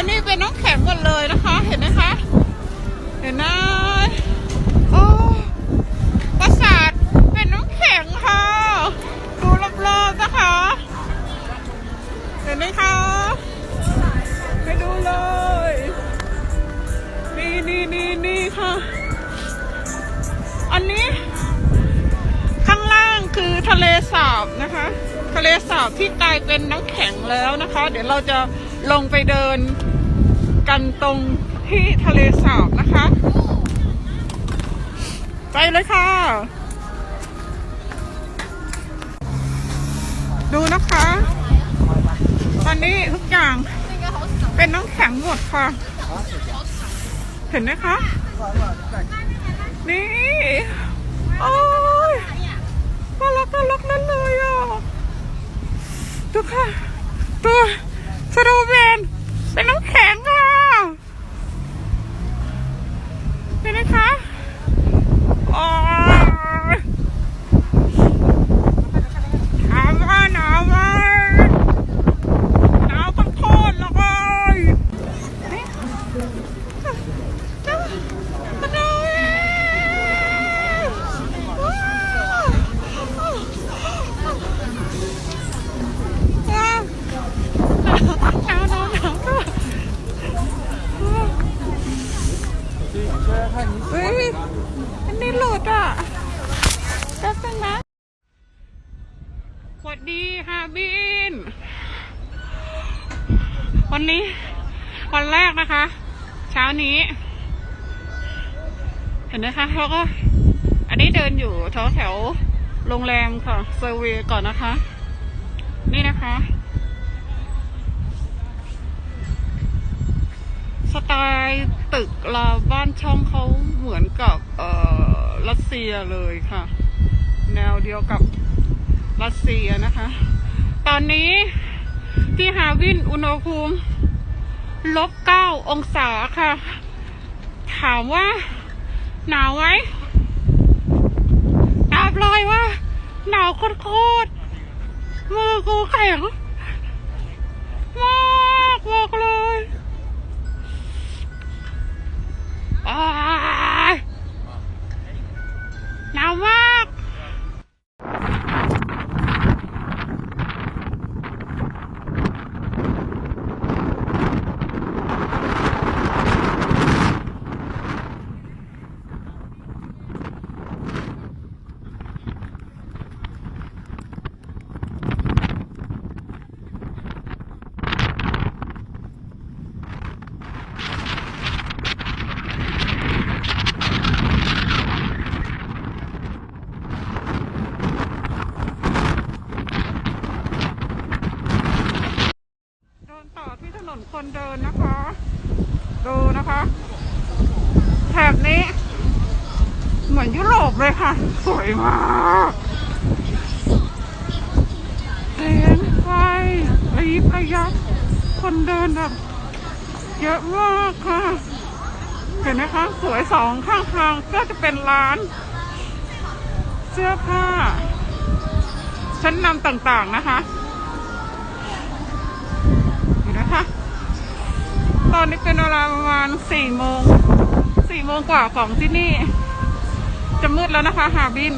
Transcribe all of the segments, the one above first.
อันนี้เป็นน้องแข็งหมดเลยนะคะ เห็นไหมคะ เห็นไหมโอ้ปราสาทเป็นน้ำแข็งค่ะดูรอบๆนะคะ เห็นไหมคะไปดูเลย นี่นี่นี่นี่ค่ะ อันนี้ ข้างล่างคือทะเลสาบนะคะ ทะเลสาบที่กลายเป็นน้ำแข็งแล้วนะคะ เดี๋ยวเราจะลงไปเดิน กันตรงที่ทะเลสาบนะคะ ไปเลยค่ะ ดูนะคะ ตอนนี้ทุกอย่างเป็นน้ำแข็งหมดค่ะ เห็นไหมคะ นี่ โอ้ยน่ารักน่ารักนั่นเลยอะดูค่ะ ตัวสโนว์แมนเป็นน้ำแข็งอะ เฮ้ยอันนี้หลุดอะแป๊บนึงนะสวัสดีฮาบิน วันนี้ วันแรกนะคะ เช้านี้ เห็นไหมคะแล้วก็ อันนี้เดินอยู่แถวแถวๆโรงแรมค่ะเซอร์เวก่อนนะคะ นี่นะคะ ไตล์ตึกลาบ้านช่องเขาเหมือนกับเอ่อรัสเซียเลยค่ะ แนวเดียวกับรัสเซียนะคะ ตอนนี้ที่ฮาวินอุณหภูมิลบเก้าองศาค่ะ ถามว่าหนาวไหมตอบเลยว่าหนาวโคตรมือกูแข็งมากบอกเลยอ้ายหนาวมาก เดินต่อที่ถนน คนเดินนะคะ ดูนะคะ แถบนี้ เหมือนยุโรปเลยค่ะ สวยมากแสงไฟระยิบระยับคนเดินแบบเยอะมากค่ะ เห็นไหมคะ สวยสองข้างทางก็จะเป็นร้าน เสื้อผ้าชั้นนำต่างๆนะคะ อนนี้เป็นเวลาประมาณสี่โมงสี่โมงกว่าของที่นี่ จะมืดแล้วนะคะ หาบิน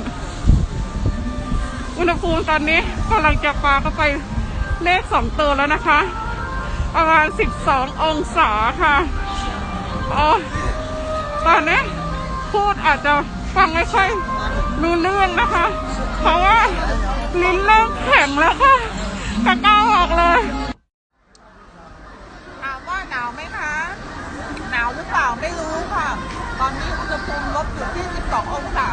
อุณหภูมิตอนนี้กำลังจะปาเข้าไปเลขสองตัวแล้วนะคะ ประมาณสิบสององศาค่ะโอ้ตอนนี้พูดอาจจะฟังไม่ค่อยรู้เรื่องนะคะ เพราะว่าลิ้นเริ่มแข็งแล้วค่ะกระก้าวออกเลย ถามว่าหนาวไหมคะ หนาวหรือ เปล่าไม่รู้ค่ะ ตอนนี้อุณหภูมิลบอยู่ที่ 12 องศา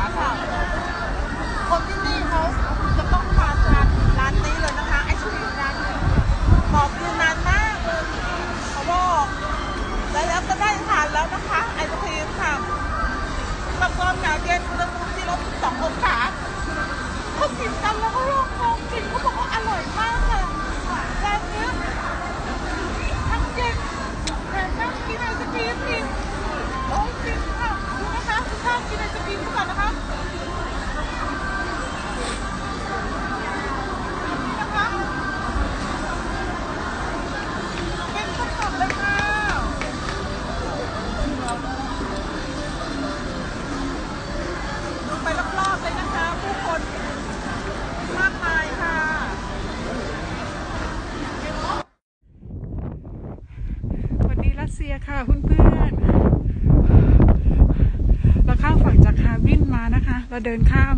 บินมานะคะ เราเดินข้าม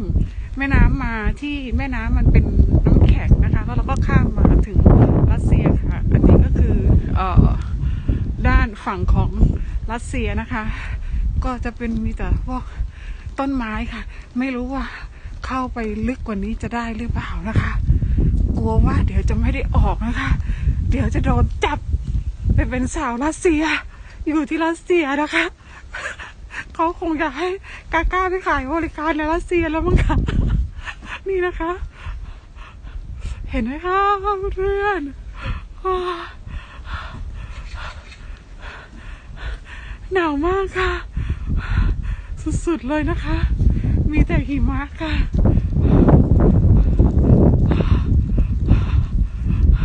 แม่น้ำมาที่แม่น้ำมันเป็นน้ำแข็งนะคะแล้วเราก็ข้ามมาถึงรัสเซียค่ะ อันนี้ก็คือเอ่อด้านฝั่งของรัสเซียนะคะ ก็จะเป็นมีแต่พวกต้นไม้ค่ะ ไม่รู้ว่าเข้าไปลึกกว่านี้จะได้หรือเปล่านะคะ กลัวว่าเดี๋ยวจะไม่ได้ออกนะคะ เดี๋ยวจะโดนจับไปเป็นสาวรัสเซีย อยู่ที่รัสเซียนะคะ เขาคงอยากให้กาก้าไปขายบริการในรัสเซียแล้วมั้งคะนี่นะคะ เห็นไหมคะเพื่อนหนาวมากค่ะ สุดๆเลยนะคะ มีแต่หิมะค่ะ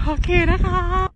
โอเคนะคะ